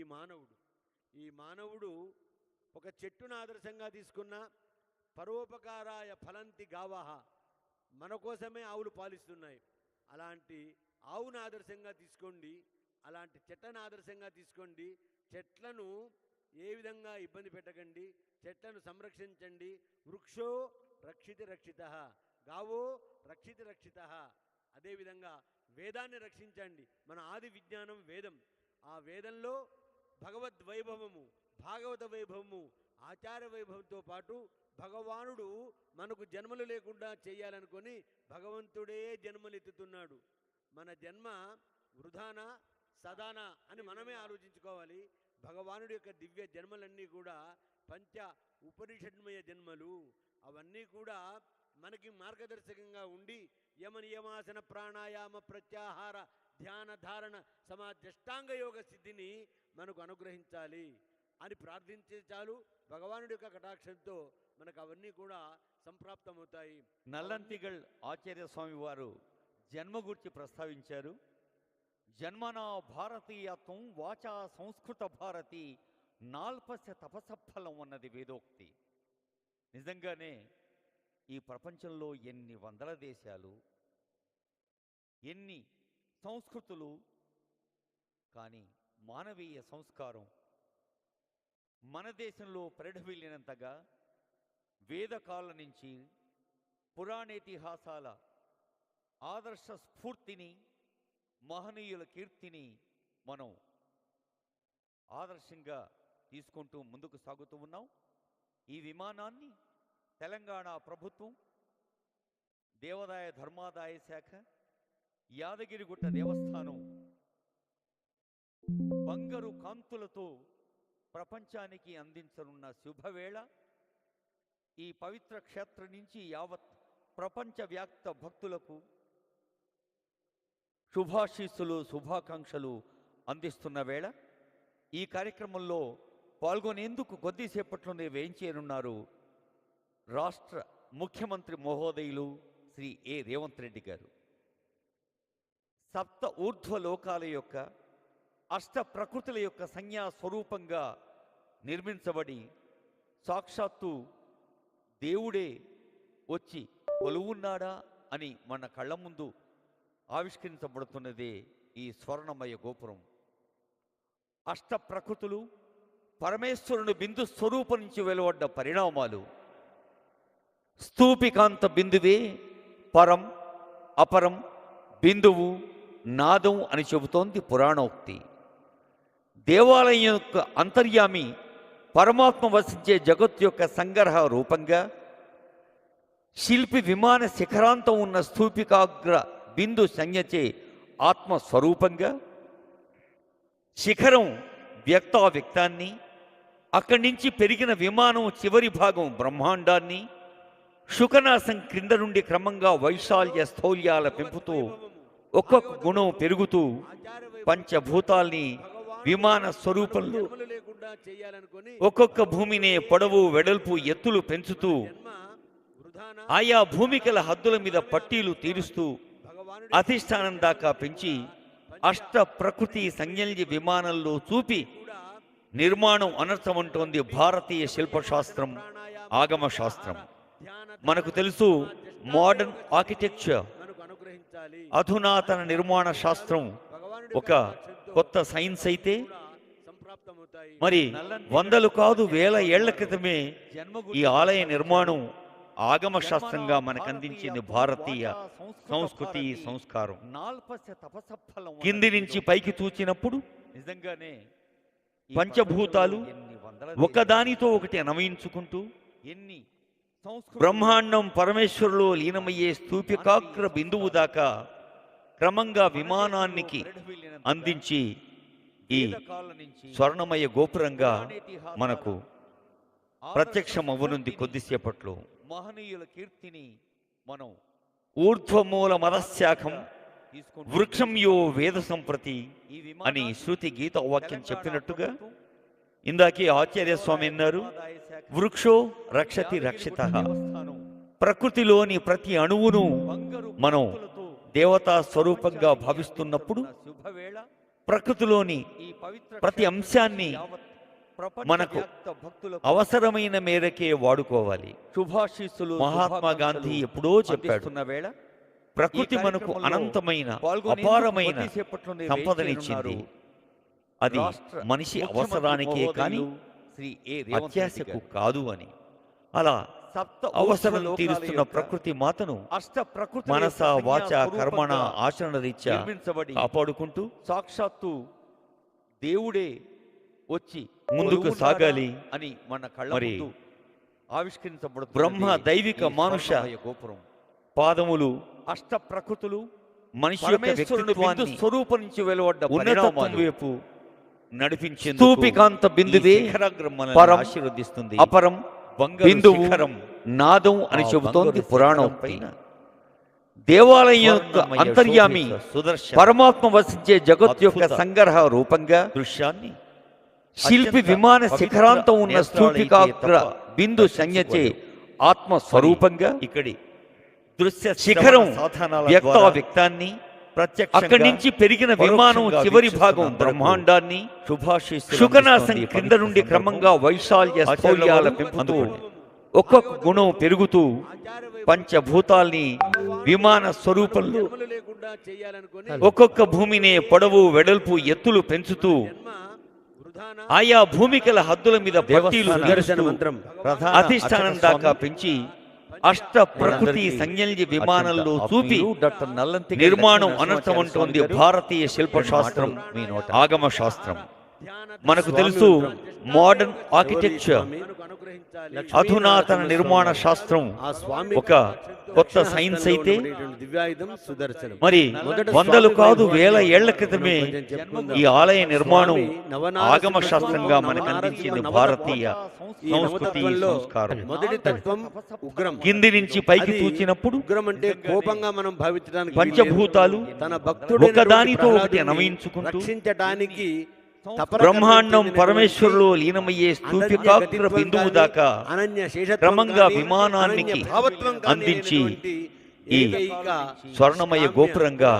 ఈ మానవుడు. ఈ మానవుడు ఒక చెట్టును ఆదర్శంగా తీసుకున్న పరోపకారాయ ఫలంతి గావాహ. మన కోసమే ఆవులు పాలిస్తున్నాయి. అలాంటి ఆవును ఆదర్శంగా తీసుకోండి అలాంటి చెట్లను ఆదర్శంగా తీసుకోండి. చెట్లను ఏ విధంగా ఇబ్బంది పెట్టకండి చెట్లను సంరక్షించండి. వృక్షో రక్షితి రక్షిత గావో రక్షితి రక్షిత. అదేవిధంగా వేదాన్ని రక్షించండి. మన ఆది విజ్ఞానం వేదం. ఆ వేదంలో భగవద్ వైభవము భాగవత వైభవము ఆచార వైభవంతో పాటు భగవానుడు మనకు జన్మలు లేకుండా చేయాలనుకొని భగవంతుడే జన్మలెత్తుతున్నాడు మన జన్మ వృధానా సదానా అని మనమే ఆలోచించుకోవాలి. భగవానుడి యొక్క దివ్య జన్మలన్నీ కూడా పంచ ఉపనిషన్మయ జన్మలు. అవన్నీ కూడా మనకి మార్గదర్శకంగా ఉండి యమ నియమాసన ప్రాణాయామ ప్రత్యాహార ధ్యాన ధారణ సమాజష్టాంగ యోగ సిద్ధిని మనకు అనుగ్రహించాలి అని ప్రార్థించే చాలు. భగవానుడి యొక్క కటాక్షంతో మనకు అవన్నీ కూడా సంప్రాప్తమవుతాయి. నల్లంతిగల్ ఆచార్య స్వామి వారు జన్మ గురించి ప్రస్తావించారు. జన్మనా భారతీయత్వం వాచా సంస్కృత భారతి నాల్పస్య తపసఫలం అన్నది వేదోక్తి. నిజంగానే ఈ ప్రపంచంలో ఎన్ని వందల దేశాలు ఎన్ని సంస్కృతులు కానీ మానవీయ సంస్కారం మన దేశంలో పరిఢవిల్లినంతగా వేదకాల నుంచి పురాణేతిహాసాల ఆదర్శ స్ఫూర్తిని మహనీయుల కీర్తిని మనం ఆదర్శంగా తీసుకుంటూ ముందుకు సాగుతూ ఉన్నాం. ఈ విమానాన్ని తెలంగాణ ప్రభుత్వం దేవాదాయ ధర్మాదాయ శాఖ యాదగిరిగుట్ట దేవస్థానం. బంగారు కాంతులతో ప్రపంచానికి అందించనున్న శుభవేళ ఈ పవిత్ర క్షేత్రం నుంచి యావత్ ప్రపంచవ్యాప్త భక్తులకు శుభాశీస్సులు శుభాకాంక్షలు అందిస్తున్న వేళ ఈ కార్యక్రమంలో పాల్గొనేందుకు కొద్దిసేపట్లోనే వేయించేనున్నారు రాష్ట్ర ముఖ్యమంత్రి మహోదయులు శ్రీ ఏ. రేవంత్ రెడ్డి గారు. సప్త ఊర్ధ్వ లోకాల యొక్క అష్ట ప్రకృతుల యొక్క సంజ్ఞా స్వరూపంగా నిర్మించబడి సాక్షాత్తు దేవుడే వచ్చి కొలువున్నాడా అని మన కళ్ళ ముందు ఆవిష్కరించబడుతున్నదే ఈ స్వర్ణమయ గోపురం. అష్ట ప్రకృతులు పరమేశ్వరుని బిందు స్వరూపం నుంచి వెలువడ్డ పరిణామాలు. స్థూపికాంత బిందువే పరం అపరం బిందువు నాదం అని చెబుతోంది పురాణోక్తి. దేవాలయం యొక్క అంతర్యామి పరమాత్మ వసించే జగత్ యొక్క సంగ్రహ రూపంగా శిల్పి విమాన శిఖరాంతం ఉన్న స్థూపికాగ్ర బిందు సంజ్ఞచే ఆత్మస్వరూపంగా శిఖరం వ్యక్తావ్యక్తాన్ని అక్కడి నుంచి పెరిగిన విమానం చివరి భాగం బ్రహ్మాండాన్ని శుకనాసం క్రింద నుండి క్రమంగా వైశాల్య స్థౌల్యాల పెంపుతూ ఒక్కొక్క గుణం పెరుగుతూ పంచభూతాల్ని విమాన స్వరూపంలో ఒక్కొక్క భూమినే పొడవు వెడల్పు ఎత్తులు పెంచుతూ ఆయా భూమికల హద్దుల మీద పట్టీలు తీరుస్తూ అధిష్టానం దాకా పెంచి అష్ట ప్రకృతి సంజ్ఞల్య విమానంలో చూపి నిర్మాణం అనర్థమంటోంది భారతీయ శిల్పశాస్త్రం ఆగమ శాస్త్రం మనకు తెలుసు మోడర్న్ ఆర్కిటెక్చర్ అధునాతన నిర్మాణ శాస్త్రం ఒక కొత్త సైన్స్ అయితే మరి వందలు కాదు వేల ఏళ్ళ క్రితమే ఈ ఆలయ నిర్మాణం ఆగమ శాస్త్రంగా మనకు అందించింది భారతీయ సంస్కృతి సంస్కారం. కింది నుంచి పైకి చూచినప్పుడు నిజంగానే పంచభూతాలు ఒకదానితో ఒకటి అన్వయించుకుంటూ ఎన్ని బ్రహ్మాండం పరమేశ్వరులో లీనమయ్యే స్తూపికాగ్ర బిందువు దాకా క్రమంగా విమానానికి అందించి ఈ స్వర్ణమయ గోపురంగా మనకు ప్రత్యక్షం అవ్వనుంది కొద్దిసేపట్లో. మహనీయుల కీర్తిని మనం ఊర్ధ్వమూల మదశాఖం వృక్షం యో వేద సంప్రతి అని శృతి గీత వాక్యం చెప్పినట్టుగా ఇందాకే ఆచార్య స్వామి అన్నారు. వృక్షో రక్షతి రక్షిత. ప్రకృతిలోని ప్రతి అణువును మనం దేవతా స్వరూపంగా భావిస్తున్నప్పుడు ప్రకృతిలోని ప్రతి అంశాన్ని మనకు అవసరమైన మేరకే వాడుకోవాలి. శుభాశీస్సులు మహాత్మా గాంధీ ఎప్పుడో చెప్పాడు. వేళ ప్రకృతి మనకు అనంతమైన అపారమైన సంపదనిచ్చింది. అది మనిషి అవసరానికే కానీ శ్రీ ఏ అత్యాశకు. కాదు అని అలా సప్త అవసరం తీరుస్తున్న ప్రకృతి మాతను అష్ట ప్రకృతి మనస వాచ కర్మణ ఆచరణ రీత్యా కాపాడుకుంటూ సాక్షాత్తు దేవుడే వచ్చి ముందుకు సాగాలి. అని మన కళ్ళ మరి ముందు ఆవిష్కరించబడుతున్నది బ్రహ్మ దైవిక మానుష గోపురం పాదములు అష్ట ప్రకృతులు మనిషి యొక్క స్వరూపం నుంచి వెలువడ్డ పరిణామాలు. వైపు నడిపించే స్తూపికాంత బిందువే పరం, ఆశీర్వదిస్తుంది. అపరం శిఖరం. నాదం అని చెబుతోంది పురాణం పైన దేవాలయం యొక్క అంతర్యామి శోభిత సుదర్శన పరమాత్మ వసించే జగత్ యొక్క సంగ్రహ రూపంగా దృశ్యాన్ని శిల్పి విమాన శిఖరాంతం ఉన్న స్థూపికాగ్ర బిందు సంజ్ఞచే ఆత్మ స్వరూపంగా ఇక్కడి దృశ్య శిఖరం వ్యక్త వ్యక్తాన్ని అక్కడి నుంచి పెరిగిన విమానం చివరి భాగం బ్రహ్మాండాన్ని క్రింద పవిత్ర నుండి. క్రమంగా వైశాల్య పెంపుతూ. ఒక్కొక్క గుణం పెరుగుతూ పంచభూతాల్ని విమాన స్వరూపంలో ఒక్కొక్క భూమినే పొడవు వెడల్పు ఎత్తులు పెంచుతూ ఆయా భూమికల హద్దుల మీద అధిష్టానం దాకా పెంచి అష్ట ప్రకృతి సంజ్ఞల్య విమానంలో చూపి నిర్మాణం లక్ష్మీ అనర్థం నరసింహాచార్య అంటోంది స్వామి గారు భారతీయ శిల్పశాస్త్రం మాటలు మీ నోట. ఆగమ శాస్త్రం మనకు తెలుసు. Modern architecture. అధునాతన నిర్మాణ శాస్త్రం ఒక కొత్త సైన్స్ అయితే మరి వందలు కాదు వేల ఏళ్ళ క్రితమే. ఈ ఆలయ నిర్మాణం ఆగమ శాస్త్రంగా మనకు అందించింది. భారతీయ సంస్కృతి నవతత్వంలో సంస్కారం మొదటి తత్వం ఉగ్రం కింది నుంచి పైకి ఉగ్రం అంటే కోపంగా మనం భావించడానికి పంచభూతాలు. తన భక్తుడు ఒకదానితో ఒకటి అన్వయించుకుంటూ రక్షించడానికి బ్రహ్మాండం పరమేశ్వరులో లీనమయ్యే స్థూపికాగ్ర అనన్య బిందువు దాకా అనన్య క్రమంగా విమానానికి అందించి ఈ స్వర్ణమయ గోపురంగా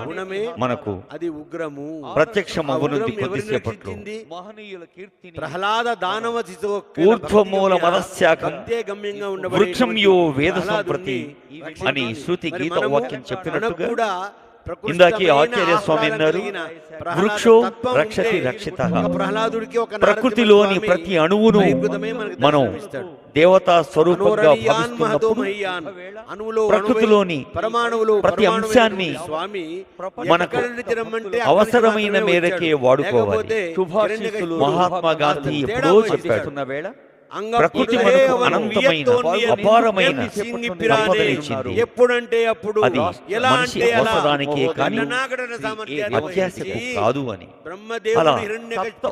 మనకు అది ఉగ్రము ప్రత్యక్షమవ్వనుంది ఆ ఉగ్రం ఎవరిని కొద్దిసేపట్లో. ప్రహ్లాద దానవ ఊర్ధ్వమూల మదశాఖం గమ్యంగా వృక్షం యో వేద సంప్రతి. అని శృతి గీత వాక్యం చెప్పినట్టుగా ఇందాకే ఆచార్య స్వామి అన్నారు, వృక్షో రక్షతి రక్షితః. ప్రకృతిలోని ప్రతి అణువును మనం. దేవతా స్వరూపంగా భావిస్తున్నప్పుడు ప్రకృతిలోని పరమాణువులో ప్రతి అంశాన్ని స్వామి మనకు అవసరమైన మేరకే. వాడుకోవాలి. మహాత్మా గాంధీ ఎప్పుడో. చెప్పాడు వేళ ప్రకృతి మనకు అనంతమైన, అపారమైన సంపదనిచ్చింది. ఎప్పుడంటే అప్పుడు అది మనిషి అవసరానికే కానీ అత్యాశకు కాదు అని అలా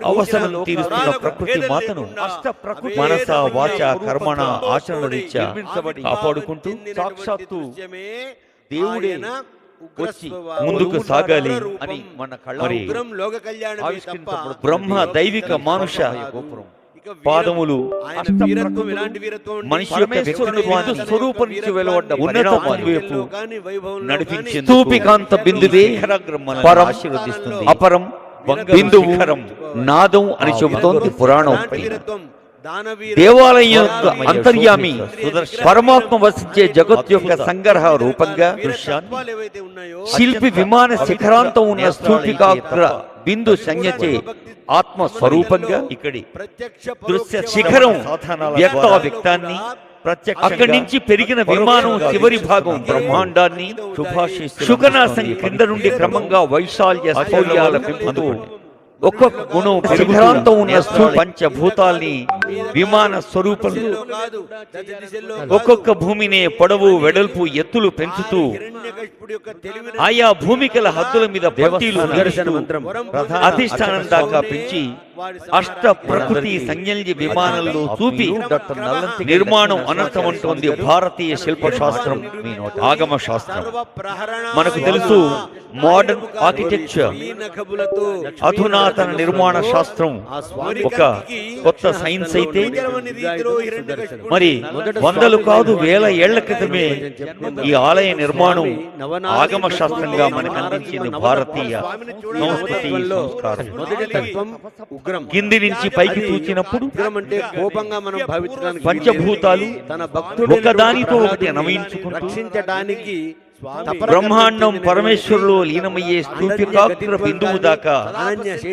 అవసరం తీరుస్తున్న ప్రకృతి మాతను మనస వాచ కర్మణ ఆచరణ రీత్యా కాపాడుకుంటూ సాక్షాత్తు దేవుడే వచ్చి. ముందుకు సాగాలి. అని మన కళ్ళ. బ్రహ్మ దైవిక మానుష గోపురం. పాదములు మనిషి యొక్క వ్యక్తిత్వాన్ని స్వరూపం నుంచి వెలువడ్డ ఉన్నత వైపు పరం ఆశీర్వదిస్తుంది. అపరం బిందువు నాదం అని చెబుతోంది పురాణం దేవాలయం యొక్క అంతర్యామి పరమాత్మ వసించే జగత్ యొక్క సంగ్రహ రూపంగా శిల్పి విమాన శిఖరాంతం ఉన్న స్థూపికాగ్ర బిందు సంజ్ఞచే ఆత్మ స్వరూపంగా ఇక్కడి ప్రత్యక్ష దృశ్య శిఖరం వ్యక్త వ్యక్తాన్ని అక్కడి నుంచి పెరిగిన విమానం చివరి భాగం బ్రహ్మాండాన్ని శుభాశీస్సులు శుకనాసం. క్రింద నుండి క్రమంగా వైశాల్య స్థౌల్యాల పెంపుతూ. ఒక్కొక్క గుణం శిఖరాంతం ఉన్న స్థూ- పంచభూతాల్ని విమాన కాదు. ఒక్కొక్క భూమినే పొడవు వెడల్పు ఎత్తులు పెంచుతూ ఆయా భూమికల హద్దుల మీద అధిష్టానం దాకా పెంచి అష్ట ప్రకృతి సంజ్ఞల్య విమానంలో చూపి నిర్మాణం అనర్థమంటోంది భారతీయ శిల్పశాస్త్రం. ఆగమ శాస్త్రం మనకు తెలుసు మోడర్న్ ఆర్కిటెక్చర్. అధునాతన నిర్మాణ శాస్త్రం. ఒక కొత్త సైన్స్ అయితే మరి వందలు కాదు వేల ఏళ్ళ క్రితమే ఈ ఆలయ నిర్మాణం ఆగమ శాస్త్రంగా మనకు అందించింది భారతీయ సంస్కృతి సంస్కారం. కింది నుంచి పైకి చూచినప్పుడు ఉగ్రం అంటే కోపంగా మనం భావించడానికి పంచభూతాలు తన భక్తుడు ఒకదానితో ఒకటి రక్షించడానికి బ్రహ్మాండం పరమేశ్వరులో లీనమయ్యే స్థూపికాగ్ర బిందువు దాకా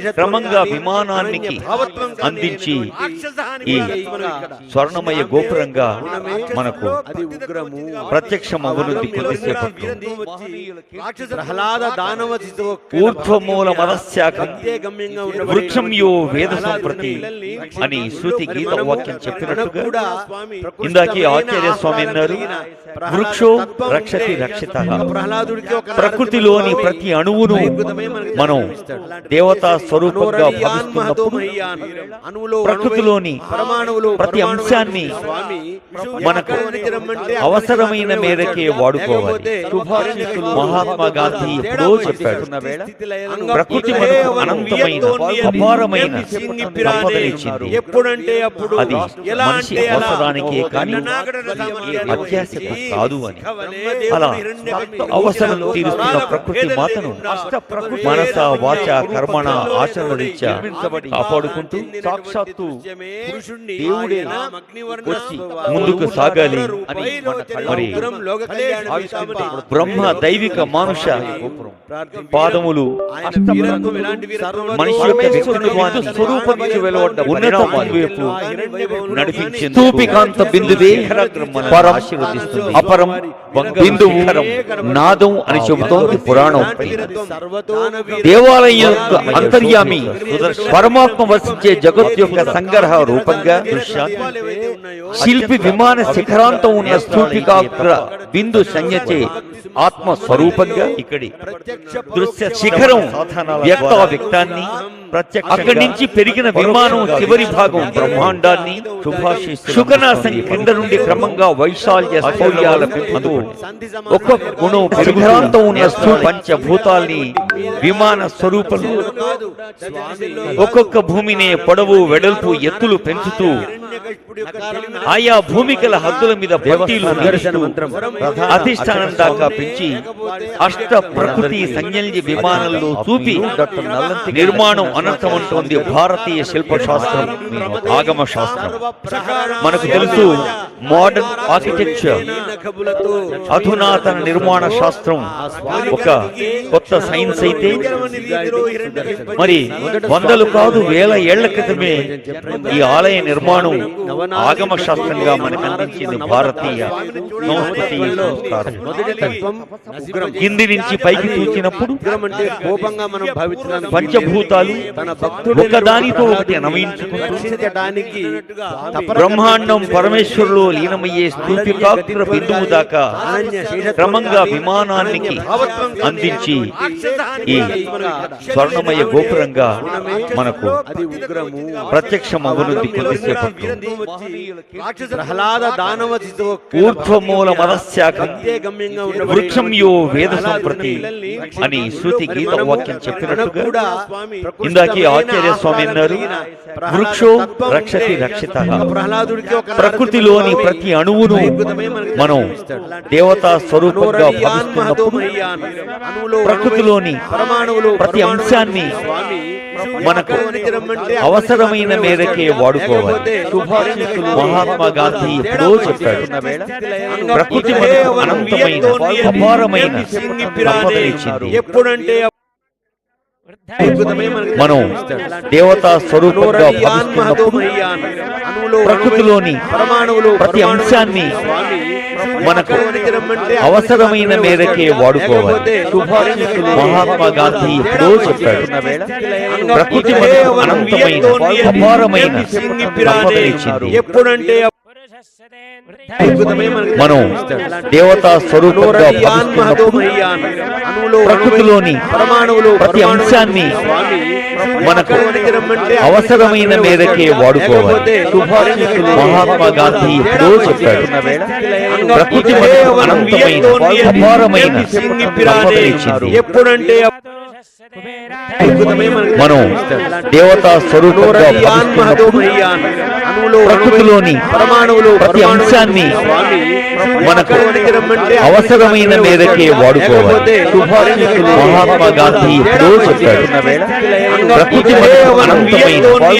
క్రమంగా విమానానికి అందించి ఈ స్వర్ణమయ గోపురంగా మనకు ప్రహ్లాద దానవ ఊర్ధ్వమూల ఉన్న వృక్షం యో వేద సంప్రతి అని శృతి గీత వాక్యం చెప్పినట్టుగా ఇందాకే ఆచార్య స్వామి అన్నారు వృక్షో రక్షతి రక్షిత. ప్రకృతిలోని ప్రతి అణువును మనం దేవతా స్వరూపంగా భావిస్తున్నప్పుడు ప్రకృతిలోని ప్రతి అంశాన్ని మనకు అవసరమైన మేరకే వాడుకోవాలి. మహాత్మా గాంధీ ఎప్పుడో చెప్పాడు. ప్రకృతి మనకు అనంతమైన అపారమైన సంపదనిచ్చింది ఎప్పుడంటే అప్పుడు అది ఎలా మనిషి అంటే అలా అవసరానికే కానీ వచ్చి కాదు అని. అలా హిరణ్యగర్భుడు అవసరం పూజలో తీరుస్తున్న ప్రకృతి మాతను మనస వాచ కర్మణ ఆచరణ రీత్యా కాపాడుకుంటూ సాక్షాత్తు దేవుడే వచ్చి ముందుకు సాగాలి అని మరి బ్రహ్మ దైవిక మానుష పాదములు? మనిషి యొక్క వ్యక్తిత్వాన్ని స్వరూపం నుంచి వెలువడ్డ ఉన్నత వైపు నడిపించింది స్థూపికాంత బిందువే పరం అపరం బిందువు నాదం అని చెబుతోంది పురాణం దేవాలయం యొక్క అంతర్యామి పరమాత్మ వసించే జగత్ యొక్క సంగ్రహ రూపంగా శిల్పి విమాన శిఖరాంతం ఉన్న స్థూపికాగ్ర బిందు సంజ్ఞచే ఆత్మ స్వరూపంగా ఇక్కడి దృశ్య శిఖరం వ్యక్త వ్యక్తాన్ని అక్కడి నుంచి పెరిగిన విమానం చివరి భాగం బ్రహ్మాండాన్ని శుకనాసం కింద నుండి క్రమంగా వైశాల్య పెంపుతూ ఒక్కొక్క గుణం ఉన్న పంచభూతాల్ని విమాన స్వరూపంలో ఒక్కొక్క భూమిని పొడవు వెడల్పు ఎత్తులు పెంచుతూ ఆయా భూమికల హద్దుల మీద అధిష్టానం దాకా పెంచి అష్ట ప్రకృతి సంజ్ఞల్య విమానంలో చూపి నిర్మాణం అనర్థమంటోంది భారతీయ శిల్పశాస్త్రం ఆగమ శాస్త్రం మనకు తెలుసు మోడర్న్ ఆర్కిటెక్చర్ అధునాతన నిర్మాణ శాస్త్రం ఒక కొత్త సైన్స్ అయితే మరి వందలు కాదు వేల ఏళ్ళ క్రితమే ఈ ఆలయ నిర్మాణం ఆగమ శాస్త్రంగా మనకు అందించింది భారతీయ సంస్కృతి సంస్కారం కింది నుంచి పైకి కోపంగా మనం భావించడానికి పంచభూతాలు తన భక్తుడు ఒకదానితో ఒకటి తపన బ్రహ్మాండం పరమేశ్వరులో లీనమయ్యే స్థూపికాగ్ర బిందువు దాకా క్రమంగా విమానానికి అందించి ఈ స్వర్ణమయ గోపురంగా మనకు అది ఉగ్రము ప్రత్యక్షమవునుంది ప్రహ్లాద దానవ ఊర్ధ్వమూల మదశాఖం గమ్యంగా ఉన్న వృక్షం యో వేద సంప్రతి అని శృతి గీత వాక్యం చెప్పినట్టుగా ఇందాకే ఆచార్య స్వామి అన్నారు వృక్షో రక్షతి రక్షిత. ప్రకృతిలోని ప్రతి అణువును మనం దేవతా స్వరూపంగా భావిస్తున్నప్పుడు ప్రకృతిలోని పరమాణువులో ప్రతి అంశాన్ని స్వామి మనకు అవసరమైన మేరకే వాడుకోవాలి. మహాత్మా గాంధీ ఎప్పుడో చెప్పాడు. ప్రకృతి మనకు అనంతమైన అపారమైన సంపదనిచ్చింది ఎప్పుడంటే మనం దేవతా స్వరూపంగా భావిస్తున్నప్పుడు ప్రకృతిలోని ప్రతి అంశాన్ని మనకు అవసరమైన మేరకే వాడుకోవాలి మహాత్మా గాంధీ ఎప్పుడో చెప్పాడు ప్రకృతి మనకు అనంతమైన అపారమైన ఎప్పుడంటే మనం. దేవతా స్వరూపంగా. అణువులో ప్రకృతిలోని పరమాణువులు ప్రతి అంశాన్ని మనకు అవసరమైన మేరకే వాడుకోవాలి మహాత్మా గాంధీ ఎప్పుడో చెప్పాడు ప్రకృతి మనకు అనంతమైన అపారమైన ఎప్పుడంటే మనం దేవతా ప్రకృతిలోని ప్రతి అంశాన్ని మనకు అవసరమైన మేరకే వాడుకోవాలి. మహాత్మా గాంధీ ఎప్పుడో ప్రకృతి మనకు అనంతమైన